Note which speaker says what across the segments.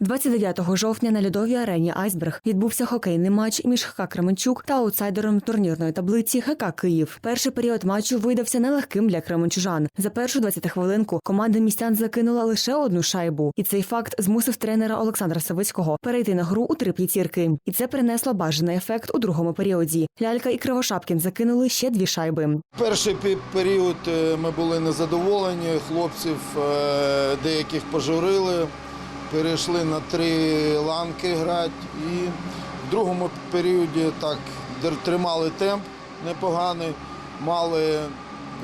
Speaker 1: 29 жовтня на льодовій арені Айсберг відбувся хокейний матч між ХК Кременчук та аутсайдером турнірної таблиці ХК Київ. Перший період матчу видався нелегким для кременчужан. За першу 20 хвилинку команда містян закинула лише одну шайбу, і цей факт змусив тренера Олександра Савицького перейти на гру у три п'ятірки. І це принесло бажаний ефект у другому періоді. Лялька і Кривошапкін закинули ще дві шайби.
Speaker 2: Перший період е, ми були незадоволені, хлопців е, деяких пожурили, перейшли на три ланки грати. І в другому періоді так тримали темп непоганий, мали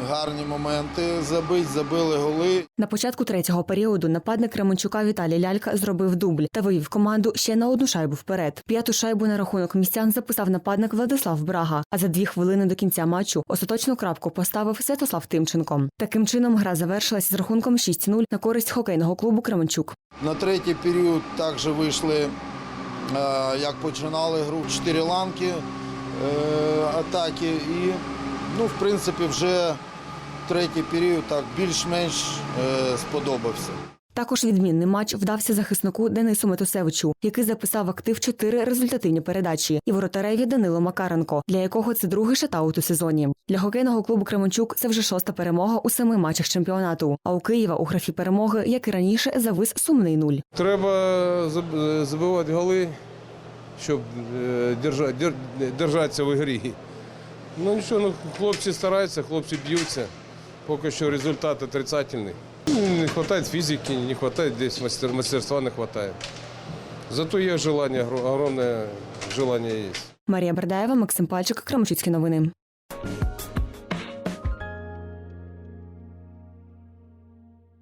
Speaker 2: гарні моменти забити, забили голи.
Speaker 1: На початку третього періоду нападник Кременчука Віталій Лялька зробив дубль та вивів команду ще на одну шайбу вперед. П'яту шайбу на рахунок містян записав нападник Владислав Брага. А за дві хвилини до кінця матчу остаточну крапку поставив Святослав Тимченко. Таким чином гра завершилась з рахунком 6-0 на користь хокейного клубу Кременчук.
Speaker 2: На третій період також вийшли, е, як починали гру, чотири ланки е, атаки. І, ну, в принципі, вже третій період так більш-менш е, сподобався.
Speaker 1: Також відмінний матч вдався захиснику Денису Метусевичу, який записав актив чотири результативні передачі, і воротареві Данило Макаренко, для якого це другий шатаут у сезоні. Для хокейного клубу Кременчук це вже шоста перемога у семи матчах чемпіонату. А у Києва у графі перемоги, як і раніше, завис сумний нуль.
Speaker 3: Треба забивати голи, щоб е, держатися в ігрі. Ну нічого, ну, хлопці стараються, хлопці б'ються. Поки що результат отрицательний. Ну, Не вистачає фізики, не вистачає десь мастер, мастерства не вистачає. Зато є желання, огромне желання є.
Speaker 1: Марія Бердаєва, Максим Пальчик, Кремчуцькі новини.